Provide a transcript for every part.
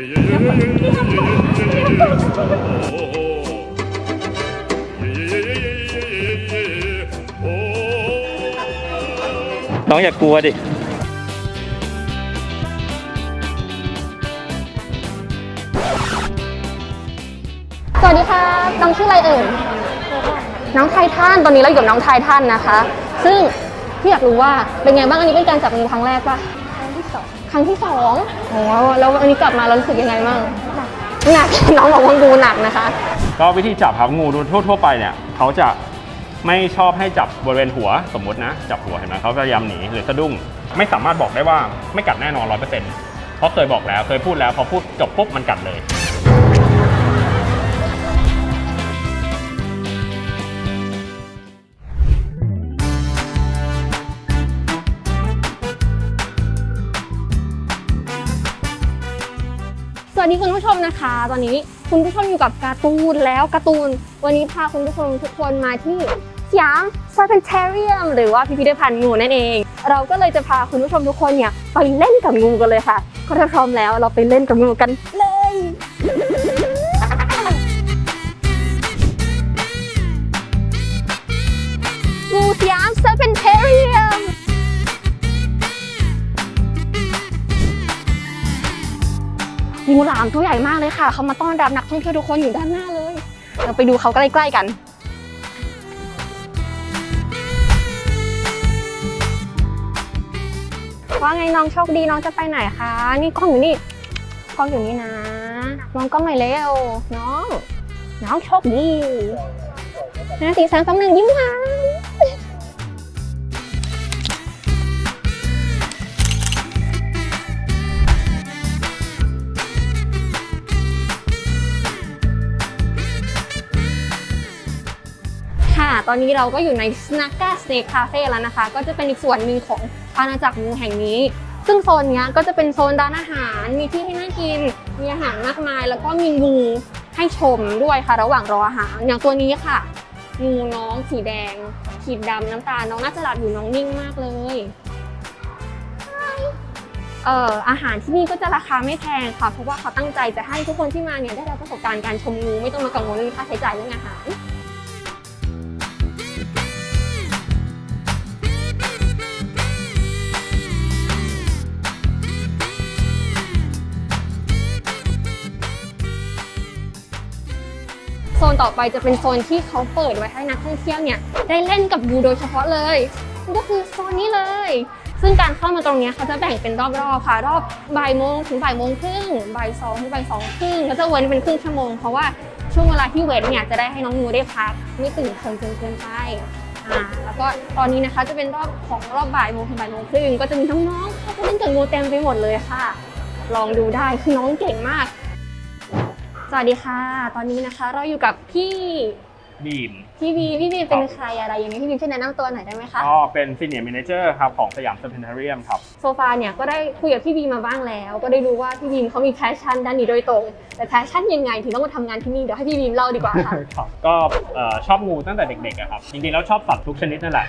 น้องอย่ากลัวดิ สวัสดีค่ะ น้องชื่ออะไรเอ่ย น้องไททัน ตอนนี้เราอยู่กับน้องไททันนะคะ ซึ่งพี่อยากรู้ว่าเป็นไงบ้าง อันนี้เป็นการจับงูครั้งแรกปะ ครั้งที่สองครั้งที่สองโอ้แล้วอันนี้กลับมาเรารู้สึกยังไงบ้างหนักน้องบอกว่างูหนักนะคะ ก็วิธีจับครับงูโดยทั่วๆไปเนี่ยเขาจะไม่ชอบให้จับบริเวณหัวสมมตินะ จับหัวเห็นไหมเขาจะพยายามหนีหรือสะดุ้ง ไม่สามารถบอกได้ว่าไม่กัดแน่นอนร้อยเปอร์เซ็นต์เพราะเคยบอกแล้วเคยพูดแล้วพอพูดจบปุ๊บมันกัดเลย วันนี้คุณผู้ชมนะคะ ตอนนี้คุณผู้ชมอยู่กับการ์ตูนแล้วการ์ตูน วันนี้พาคุณผู้ชมทุกคนมาที่สยามซา r นเทเรียมหรือว่าพิพิธภัณฑ์งูนั่นเอง เราก็เลยจะพาคุณผู้ชมทุกคนเนี่ยไปเล่นกับงูกันเลยค่ะ ก็ถ้าพร้อมแล้วเราไปเล่นกับงูกันเลย งูหลามตัวใหญ่มากเลยค่ะ เขามาต้อนรับนักท่องเที่ยวทุกคนอยู่ด้านหน้าเลย เราไปดูเขาใกล้ๆกันว่าไงน้องโชคดีน้องจะไปไหนคะ นี่กล้องอยู่นี่กล้องอยู่นี่นะน้องก็ไม่เร็วน้อง น้องโชคดีห้าสี่สามสองหนึ่งยิ้มหวาน ตอนนี้เราก็อยู่ใน Snacka Snake Cafe แล้วนะคะ ก็จะเป็นอีกส่วนหนึ่งของอาณาจักรงูแห่งนี้ ซึ่งโซนนี้ก็จะเป็นโซนร้านอาหาร มีที่ให้นั่งกิน มีอาหารมากมาย แล้วก็มีงูให้ชมด้วยค่ะ ระหว่างรออาหาร อย่างตัวนี้ค่ะ งูน้องสีแดง ขีดดำน้ำตาล น้องน่าจะหลับอยู่น้องนิ่งมากเลยเอ่ออาหารที่นี่ก็จะราคาไม่แพงค่ะ เพราะว่าเขาตั้งใจจะให้ทุกคนที่มาเนี่ยได้รับประสบการณ์การชมงูไม่ต้องมากังวลเรื่องค่าใช้จ่ายเรื่องอาหาร ต่อไปจะเป็นโซนที่เขาเปิดไว้ให้นักท่องเที่ยวเนี่ยได้เล่นกับงูโดยเฉพาะเลยนั่นก็คือโซนนี้เลย ซึ่งการเข้ามาตรงนี้เขาจะแบ่งเป็นรอบๆค่ะรอบบ่ายโมงถึงบ่ายโมงครึ่งบ่ายสองถึงบ่ายสองครึ่งแล้วจะเว้นเป็นครึ่งชั่วโมงเพราะว่าช่วงเวลาที่เว้นเนี่ยจะได้ให้น้องงูได้พักไม่ตื่นเต้นจนเกินไปอ่าแล้วก็ตอนนี้นะคะจะเป็นรอบของรอบบ่ายโมงถึงบ่ายโมงครึ่งก็จะมีน้องๆเขาเล่นกับงูเต็มไปหมดเลยค่ะ ลองดูได้คือน้องเก่งมาก สวัสดีค่ะ ตอนนี้นะคะเราอยู่กับพี่บีม พี่บีพี่บีเป็นใครอะไรยังไงพี่บีช่วยแนะนำตัวหน่อยได้ไหมคะก็เป็นซีเนียร์ a ม a เจอร์ครับของสยามเซนเทเรียมครับ โซฟาเนี่ยก็ได้คุยกับพี่บีมาบ้างแล้ว ก็ได้รู้ว่าพี่บีมเขามีแพชชั่นด้านนี้โดยตรง แต่แพชชั่นยังไงถึงต้องมาทำงานที่นี่ เดี๋ยวให้พี่บีมเล่าดีกว่าค่ะครับก็เอ่อชอบงูตั้งแต่เด็กๆอะครับ จริงๆแล้วชอบสัตว์ทุกชนิดนั่นแหละ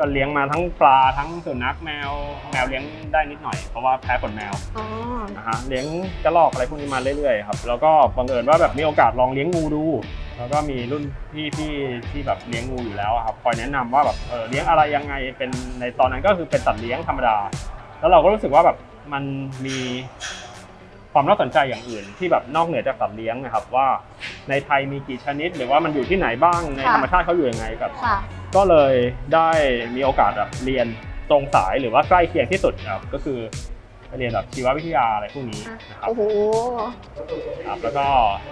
ก็เลี้ยงมาทั้งปลาทั้งสุนัขแมวแมวเลี้ยงได้นิดหน่อยเพราะว่าแพ้ขนแมวอ๋อนะฮะเลี้ยงกระรอกอะไรพวกนี้มาเรื่อยๆครับแล้วก็บังเอิญว่าแบบมีโอกาสลองเลี้ยงงูดู แล้วก็มีรุ่นพี่ที่ที่แบบเลี้ยงงูอยู่แล้วอะครับคอยแนะนำว่าแบบเออเลี้ยงอะไรยังไงเป็นในตอนนั้นก็คือเป็นสัตว์เลี้ยงธรรมดา แล้วเราก็รู้สึกว่าแบบมันมีความน่าสนใจอย่างอื่น ที่แบบนอกเหนือจากสัตว์เลี้ยงนะครับว่า ในไทยมีกี่ชนิด หรือว่ามันอยู่ที่ไหนบ้างในค่ะ ธรรมชาติเขาอยู่ยังไงครับ ค่ะ ก็เลยได้มีโอกาสแบบเรียนตรงสายหรือว่าใกล้เคียงที่สุดครับก็คือไปเรียนแบบชีววิทยาอะไรพวกนี้นะครับโอ้โหครับแล้วก็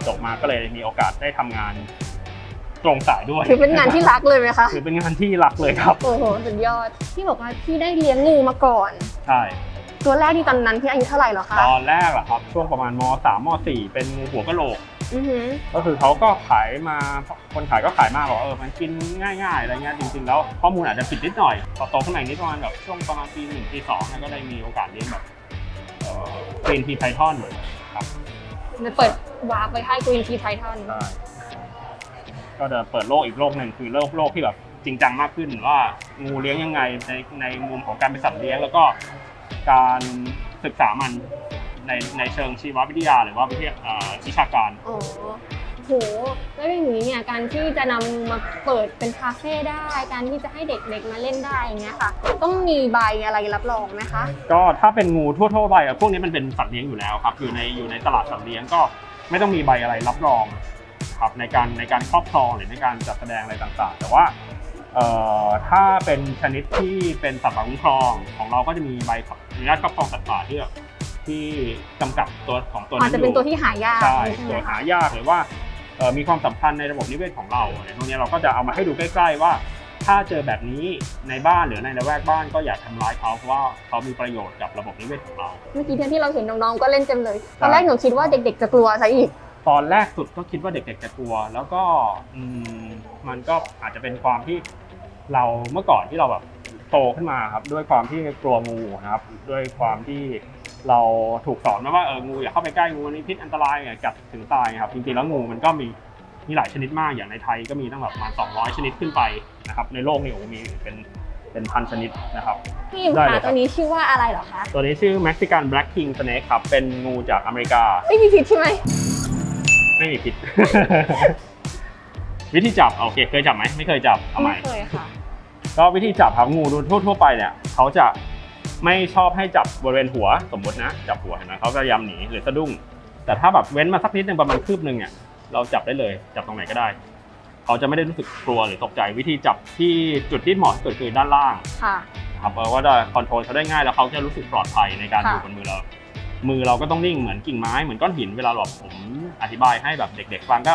จบมาก็เลยมีโอกาสได้ทำงานตรงสายด้วยถือเป็นงานที่รักเลยไหมคะถือเป็นงานที่รักเลยครับโอ้โหสุดยอดพี่บอกว่าพี่ได้เลี้ยงงูมาก่อน ใช่ตัวแรกที่ตอนนั้นพี่อายุเท่าไหร่เหรอคะตอนแรกอะครับช่วงประมาณม 3 ม 4 เป็นงูหัวกะโหลกอือหือ ก็คือเขาก็ขายมาคนขายก็ขายมากบอกว่าเออมันกินง่ายๆอะไรเงี้ยจริงๆแล้วข้อมูลอาจจะผิดนิดหน่อยพอโตขึ้นมาอีกนิดประมาณแบบช่วงประมาณปีหนึ่งปีสองเนี่ยก็ได้มีโอกาสเลี้ยงแบบกรีนทีไพทอนครับเดี๋ยวเปิดวาร์ปไปให้กรีนทีไททันใช่ก็จะเปิดโลกอีกโลกหนึ่งคือโลกโลกที่แบบจริงจังมากขึ้นว่างูเลี้ยงยังไงในในมุมของการเป็นสัตว์เลี้ยงแล้วก็การศึกษามัน ในในเชิงชีววิทยา หรือว่าวิทยาอ่าวิชาการ อ๋อโหแล้วอย่างนี้เนี่ยการที่จะนำมาเปิดเป็นคาเฟ่ได้ การที่จะให้เด็กๆมาเล่นได้อย่างเงี้ยค่ะ ต้องมีใบอะไรรับรองไหมคะ ก็ถ้าเป็นงูทั่วๆไปอะพวกนี้มันเป็นสัตว์เลี้ยงอยู่แล้วครับ อยู่ในอยู่ในตลาดสัตว์เลี้ยงก็ไม่ต้องมีใบอะไรรับรองครับในการในการครอบครองหรือในการจัดแสดงอะไรต่างๆ แต่ว่าเอ่อถ้าเป็นชนิดที่เป็นสัตว์ป่าคุ้มครองของเราก็จะมีใบขออนุญาตครอบครองสัตว์ป่าที่ ที่จำกัดตัวของตัวอานั้จนจะอเป็นยู่ตัวที่หายากใช่ใช่ไหตัมวคะ หายากหรือว่าเอ่อมีความสำคัญในระบบนิเวศของเราอะไรพวกนี้เราก็จะเอามาให้ดูใกล้ ๆ ว่า ถ้าเจอแบบนี้ในบ้านหรือในละแวกบ้านก็อย่าทำร้ายเขาเพราะว่าเขามีประโยชน์กับระบบนิเวศของเรา เมื่อกี้ที่เราเห็นน้องๆ ก็เล่นเต็มเลย ตอนแรกหนูคิดว่าเด็กๆ จะกลัวซะอีก ตอนแรกสุดก็คิดว่าเด็กๆจะกลัว แล้วก็อืมมันก็อาจจะเป็นความที่เราเมื่อก่อนที่เราแบบโตขึ้นมาครับ ด้วยความที่กลัวงูนะครับ ด้วยความที่ เราถูกสอนมาว่าเอองูอย่าเข้าไปใกล้งูอันนี้พิษอันตรายไงกัดถึงตายไงครับจริงๆแล้วงูมันก็มีมีหลายชนิดมากอย่างในไทยก็มีตั้งแบบประมาณ200 ชนิดขึ้นไปนะครับในโลกนี่โอ้โหมีเป็นเป็นพันชนิดนะครับพี่อิมได้เลยครัคะบตัวนี้ชื่อว่าอะไรเหรอคะ ตัวนี้ชื่อ Mexican Black King Snake ครับ เป็นงูจากอเมริกา ไม่มีผิดใช่ไหม ไม่มีพิษ วิธีจับ โอเค เคยจับไหม ไม่เคยจับ เอาใหไม่ม่เคยค่ะ ก็วิธีจับครับงูโดยทั่วๆไปเนี่ย เขาจะ ไม่ชอบให้จับบริเวณหัวสมมตินะ จับหัวเห็นไหมเขาก็พยายามหนีหรือสะดุ้ง แต่ถ้าแบบเว้นมาสักนิดนึงประมาณคืบหนึ่งเนี่ยเราจับได้เลยจับตรงไหนก็ได้ เขาจะไม่ได้รู้สึกกลัวหรือตกใจวิธีจับที่จุดที่เหมาะที่สุดคือด้านล่างค่ะครับเพราะว่าจะคอนโทรลเขาได้ง่ายแล้วเขาจะรู้สึกปลอดภัยในการค่ะอยู่บนมือเรา มือเราก็ต้องนิ่งเหมือนกิ่งไม้เหมือนก้อนหินเวลาแบบผมอธิบายให้แบบเด็ก ๆ ฟังก็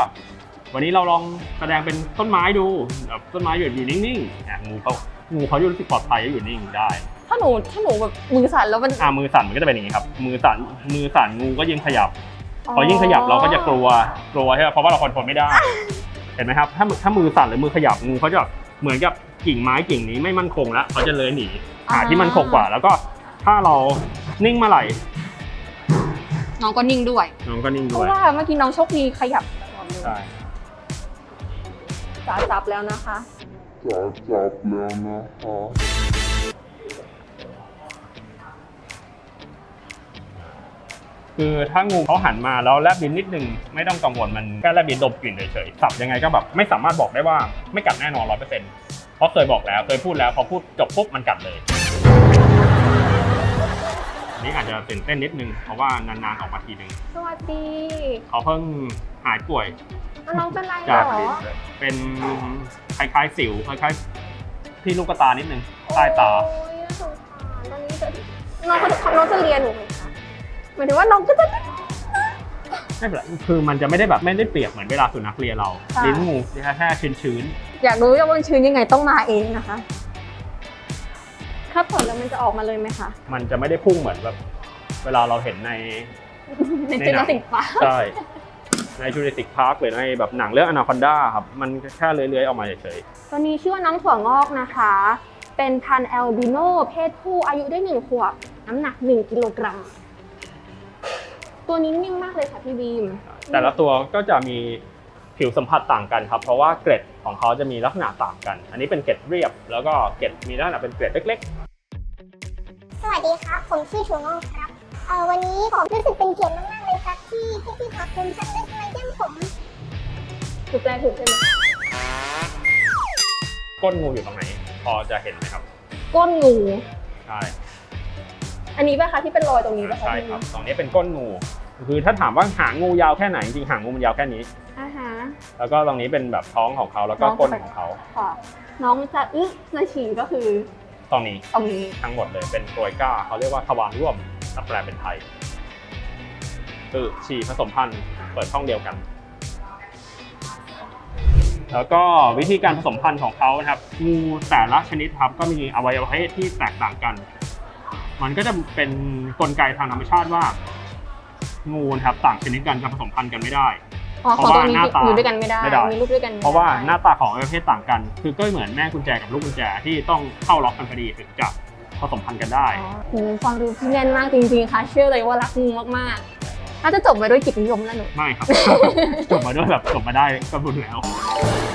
วันนี้เราลองแสดงเป็นต้นไม้ดูแบบต้นไม้อยู่อยู่นิ่งๆอะงูเขางูเขาจะรู้สึกปลอดภัยและอยู่นิ่งได้ ถ้าหนูถ้าหนูแบบมือสั่นแล้วมันอ่ามือสั่นมันก็จะเป็นอย่างนี้ครับ มือสั่นมือสั่นงูก็ยิ่งขยับ พอยิ่งขยับเราก็จะกลัวกลัวใช่ไหมเพราะว่าเราคอนโทรลไม่ได้ เห็นไหมครับ ถ้ามือถ้ามือสั่นหรือมือขยับงูเขาจะเหมือนกับกิ่งไม้กิ่งนี้ไม่มั่นคงแล้วเขาจะเลยหนีหาที่มั่นคงกว่า แล้วก็ถ้าเรานิ่งเมื่อไหร่น้องก็นิ่งด้วย น้องก็นิ่งเพด้วยราะว่าเมื่อกี้น้องโชคดีขยับตลอดเลยใช่จ๋าจับแล้วนะคะจ๋าจับแล้วนะ คะคือถ้างูเขาหันมาแล้วแลบลิ้นนิดนึงไม่ต้องกังวลมันแค่แลบลิ้นดมกลิ่นเฉยๆสับยังไงก็แบบไม่สามารถบอกได้ว่าไม่กัดแน่นอนร้อยเปอร์เซ็นต์เพราะเคยบอกแล้วเคยพูดแล้วพอพูดจบปุ๊บมันกัดเลยอันนี่อาจจะตื่นเต้นนิดนึงเพราะว่านานๆออกมาทีนึงสวัสดีเขาเพิ่งหายป่วยแล้วน้องเป็นไรเหจากรอเป็นคล้ายๆสิวคล้ายๆที่ลูกตานิดนึงใต้ตาโอ้ยน่าสงสารตอนนี้จะน้องเขาน้องจะเรียนหนูไหมคะ หมายถึงว่าน้องก็จะไม่เป็นไรคือมันจะไม่ได้แบบไม่ได้เปียกเหมือนเวลาสุนัขเลียเราค่ะลิ้นงูแค่แค่ชื้นอยากรู้ว่ามันชื้นยังไงต้องมาเองนะคะถ้าเปิดแล้วมันจะออกมาเลยไหมคะๆมันจะไม่ได้พุ่งเหมือนแบบเวลาเราเห็นในในในเจหนัลงสิกปาใช่ ในจูเลสิกพาร์คหรือในแบบหนังเรื่องอนาคอนดาครับ มันแค่เลื้อยๆออกมาเฉยตัวนี้ชื่อว่าน้องถั่วงอกนะคะ เป็นพันธุ์แอลบิโนเพศผู้อายุได้หนึ่งขวบ น้ำหนักหนึ่งกิโลกรัม ตัวนี้นิ่มมากเลยค่ะพี่บีมๆแต่ละตัวก็จะมีผิวสัมผัสต่างกันครับ เพราะว่าเกร็ดของเขาจะมีลักษณะต่างกัน อันนี้เป็นเกร็ดเรียบ แล้วก็เกร็ดมีลักษณะเป็นเกร็ดเล็กสวัสดีครับ ผมชื่อชูโน่ครับเอ่อวันนี้ผมรู้สึกเป็นเกียรติมากๆเลยครับที่ที่พี่พักภูมิท่านได้มาเยี่ยมผมถูกแปลถูกใช่ไหมๆก้นงูอยู่ตรงไหน พอจะเห็นไหมครับ ก้นงู ใช่ อันนี้ป่ะคะที่เป็นรอยตรงนี้ป่ะคะใช่พี่ครับ ตรงนี้เป็นก้นงู คือถ้าถามว่าหางงูยาวแค่ไหนจริงๆหางงูมันยาวแค่นี้ อ่าฮะแล้วก็ตรงนี้เป็นแบบท้องของเขาแล้วก็ก้นของเขาค่ะ น้องจะอึะจะฉี่ก็คือตรงนี้ตรงนี้ทั้งหมดเลยเป็นโกยก้าเขาเรียกว่าทวารร่วมถ้าแปลเป็นไทยคือฉี่ผสมพันธุ์เปิดช่องเดียวกัน แล้วก็วิธีการผสมพันธุ์ของเขานะครับงูแต่ละชนิดครับก็มีอวัยวะเพศที่แตกต่างกัน มันก็จะเป็นกลไกทางธรรมชาติว่า งูนะครับต่างชนิดกันจะผสมพันธุ์กันไม่ได้ อ๋อเพของราะตัวว่านี้หน้าตาอยู่ด้วยกันไม่ได้ไม่ได้ มีลูกด้วยกันไม่ได้เพราะว่าหน้าตาของอวัยวะเพศต่างกัน คือก็เหมือนแม่กุญแจกับลูกกุญแจที่ต้องเข้าล็อกกันพอดีถึงจะผสมพันธุ์กันได้ อ๋อโหฟังดูพี่แน่นมากจริงๆค่ะ เชื่อเลยว่ารักงูมากๆน่าจะจบไปด้วยกิจนิยมแล้วหนูไม่ครับ จบมาด้วยแบบจบมาได้ก็บุญแล้ว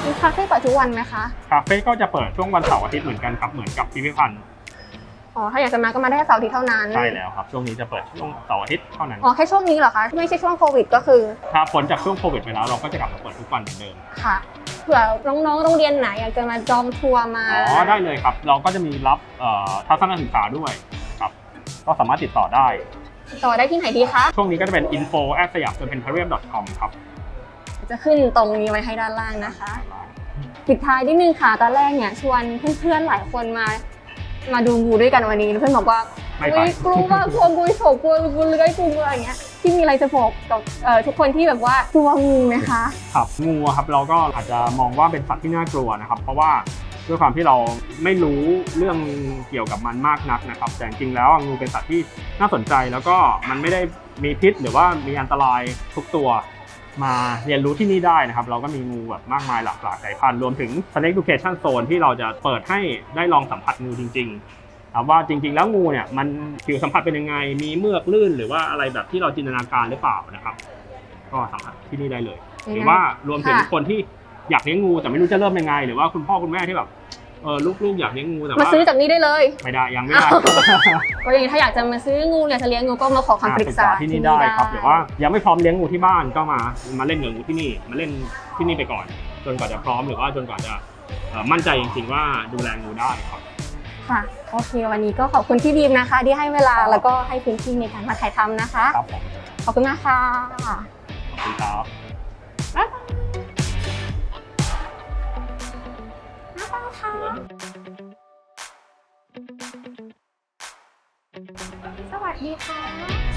มีคาเฟ่เปิดทุกวันไหมคะ คาเฟ่ก็จะเปิดช่วงวันเสาร์อาทิตย์เหมือนกันครับ เหมือนกับพิพิธภัณฑ์ อ๋อ ถ้าอยากจะมาก็มาได้แค่เสาร์อาทิตย์เท่านั้น ใช่แล้วครับ ช่วงนี้จะเปิดช่วงเสาร์อาทิตย์เท่านั้นอ๋อ แค่ช่วงนี้เหรอคะ ไม่ใช่ช่วงโควิดก็คือ ถ้าพ้นจากช่วงโควิดไปแล้วเราก็จะกลับมาเปิดทุกวันเหมือนเดิม ค่ะ เผื่อน้องๆ โรงเรียนไหนอยากจะมาจองทัวร์มา อ๋อ ได้เลยครับ เราก็จะมีรับเอ่อทัศนศึกษาด้วยครับ ก็สามารถติดต่อได้ต่อได้ที่ไหนดีคะ ช่วงนี้ก็จะเป็น info at สยามเ e n t a r i u m com ครับ จะขึ้นตรงนี้ไว้ให้ด้านล่างนะคะ ปิดท้ายนิดนึงค่ะ ตอนแรกเนี่ยชวนเพื่อนๆ หลายคนมา มาดูงูด้วยกันวันนี้เพื่อนบอกว่าไม่ไปอุ๊ยกลัวกลัวงูฉกกลัวงูเลื้อยกลัวอะไรอย่างเงี้ยที่มีอะไรจะบอกกับเอ่อทุกคนที่แบบว่ากลัวงูไหมคะ ครับงูอะครับเราก็อาจจะมองว่าเป็นสัตว์ที่น่ากลัวนะครับ เพราะว่าด้วยความที่เราไม่รู้เรื่องเกี่ยวกับมันมากนักนะครับ แต่จริงๆแล้วงูเป็นสัตว์ที่น่าสนใจแล้วก็มันไม่ได้มีพิษหรือว่ามีอันตรายทุกตัว มาเรียนรู้ที่นี่ได้นะครับ เราก็มีงูแบบมากมายหลากหลายสายพันธุ์รวมถึง Snake Education Zone ที่เราจะเปิดให้ได้ลองสัมผัสงูจริงๆครับว่าจริง ๆ แล้วงูเนี่ยมันผิวสัมผัสเป็นยังไง มีเมือกลื่นหรือว่าอะไรแบบที่เราจินตนาการหรือเปล่านะครับ ก็สัมผัสที่นี่ได้เลย หรือว่ารวมถึงค่ะคนที่อยากเลี้ยงงูแต่ไม่รู้จะเริ่มยังไง หรือว่าคุณพ่อคุณแม่ที่แบบ เออลูกๆอยากเลี้ยงงูแต่มาว่าซื้อจากนี้ได้เลย ไม่ได้ยังไม่ได้ก็อย่างนี้ถ้าอยากจะมาซื้องูอยากจะเลี้ยงงูก็มาขอคำปรึกษาที่นี่ได้ครับหรือว่ายังไม่พร้อมเลี้ยงงูที่บ้านก็มามาเล่นกับงูที่นี่มาเล่นที่นี่ไปก่อน จนกว่าจะพร้อมหรือว่าจนกว่าจะเอ่อมั่นใจจริงๆว่าดูแลงูได้ครับค่ะโอเควันนี้ก็ขอบคุณพี่บีมนะคะ ที่ให้เวลาแล้วก็ให้พื้นที่ในการมาถ่ายทำนะคะครับผมขอบคุณมากค่ะขอบคุณครับบ๊ายบาย สวัสดีค่ะ